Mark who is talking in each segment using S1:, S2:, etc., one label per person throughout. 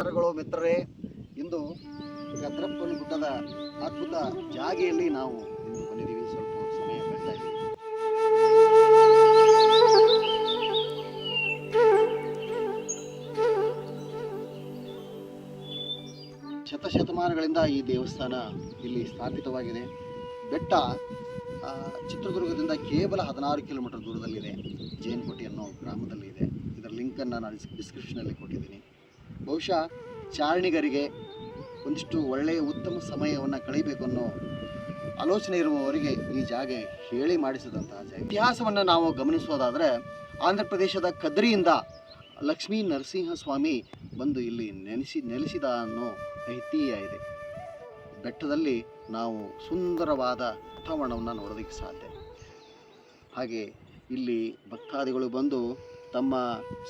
S1: ನಮಸ್ಕಾರಗಳು ಮಿತ್ರರೇ, ಇಂದು ಗದ್ರಪ್ಪನ ಗುಡ್ಡದ ಅದ್ಭುತ ಜಾಗೆಯಲ್ಲಿ ನಾವು ಇಂದು ಬಂದಿದ್ದೀವಿ. ಸ್ವಲ್ಪ ಸಮಯ ಕಳೆದ ಶತಶತಮಾನಗಳಿಂದ ಈ ದೇವಸ್ಥಾನ ಇಲ್ಲಿ ಸ್ಥಾಪಿತವಾಗಿದೆ. ಬೆಟ್ಟ ಚಿತ್ರದುರ್ಗದಿಂದ ಕೇವಲ ಹದಿನಾರು ಕಿಲೋಮೀಟರ್ ದೂರದಲ್ಲಿದೆ. ಜೇನ್ಕೋಟೆ ಅನ್ನೋ ಗ್ರಾಮದಲ್ಲಿ ಇದೆ ಇದರ ಲಿಂಕನ್ನು ನಾನು ಡಿಸ್ಕ್ರಿಪ್ಷನಲ್ಲಿ ಕೊಟ್ಟಿದ್ದೀನಿ. ಬಹುಶಃ ಚಾರಣಿಗರಿಗೆ ಒಂದಿಷ್ಟು ಒಳ್ಳೆಯ ಉತ್ತಮ ಸಮಯವನ್ನು ಕಳೀಬೇಕು ಅನ್ನೋ ಆಲೋಚನೆ ಇರುವವರಿಗೆ ಈ ಜಾಗ ಹೇಳಿ ಮಾಡಿಸಿದಂತಹ ಜಾಗ. ಇತಿಹಾಸವನ್ನು ನಾವು ಗಮನಿಸೋದಾದರೆ ಆಂಧ್ರ ಪ್ರದೇಶದ ಕದ್ರಿಯಿಂದ ಲಕ್ಷ್ಮೀ ನರಸಿಂಹಸ್ವಾಮಿ ಬಂದು ಇಲ್ಲಿ ನೆನೆಸಿ ನೆಲೆಸಿದ ಅನ್ನೋ ಐತಿಹ್ಯ ಇದೆ. ಬೆಟ್ಟದಲ್ಲಿ ನಾವು ಸುಂದರವಾದ ವಾತಾವರಣವನ್ನು ನೋಡೋದಕ್ಕೆ ಸಾಧ್ಯ. ಹಾಗೆ ಇಲ್ಲಿ ಭಕ್ತಾದಿಗಳು ಬಂದು ತಮ್ಮ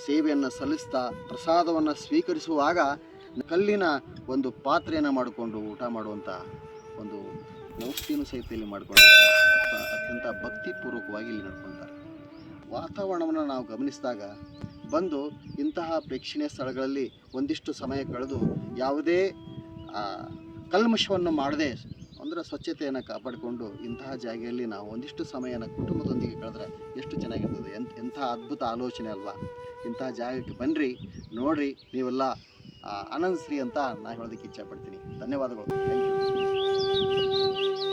S1: ಸೇವೆಯನ್ನು ಸಲ್ಲಿಸ್ತಾ ಪ್ರಸಾದವನ್ನು ಸ್ವೀಕರಿಸುವಾಗ ಕಲ್ಲಿನ ಒಂದು ಪಾತ್ರೆಯನ್ನು ಮಾಡಿಕೊಂಡು ಊಟ ಮಾಡುವಂಥ ಒಂದು ವ್ಯವಸ್ಥೆಯನ್ನು ಸಹಿತ ಇಲ್ಲಿ ಮಾಡಿಕೊಂಡಿದ್ದಾರೆ. ಅತ್ಯಂತ ಭಕ್ತಿಪೂರ್ವಕವಾಗಿ ಇಲ್ಲಿ ನಡ್ಕೊತಾರೆ. ವಾತಾವರಣವನ್ನು ನಾವು ಗಮನಿಸಿದಾಗ ಬಂದು ಇಂತಹ ಪ್ರೇಕ್ಷಣೀಯ ಸ್ಥಳಗಳಲ್ಲಿ ಒಂದಿಷ್ಟು ಸಮಯ ಕಳೆದು ಯಾವುದೇ ಕಲ್ಮಶವನ್ನು ಮಾಡದೆ ಅಂದರೆ ಸ್ವಚ್ಛತೆಯನ್ನು ಕಾಪಾಡಿಕೊಂಡು ಇಂತಹ ಜಾಗೆಯಲ್ಲಿ ನಾವು ಒಂದಿಷ್ಟು ಸಮಯನ ಕುಟುಂಬದೊಂದಿಗೆ ಕಳೆದ್ರೆ ಎಷ್ಟು ಚೆನ್ನಾಗಿರ್ತದೆ. ಎಂತ, ಎಂಥ ಅದ್ಭುತ ಆಲೋಚನೆ ಅಲ್ವಾ? ಇಂತಹ ಜಾಗಕ್ಕೆ ಬನ್ನಿರಿ ನೋಡಿರಿ, ನೀವೆಲ್ಲ ಆನಂದಿಸ್ರಿ ಅಂತ ನಾನು ಹೇಳೋದಕ್ಕೆ ಇಚ್ಛೆ ಪಡ್ತೀನಿ. ಧನ್ಯವಾದಗಳು. Thank you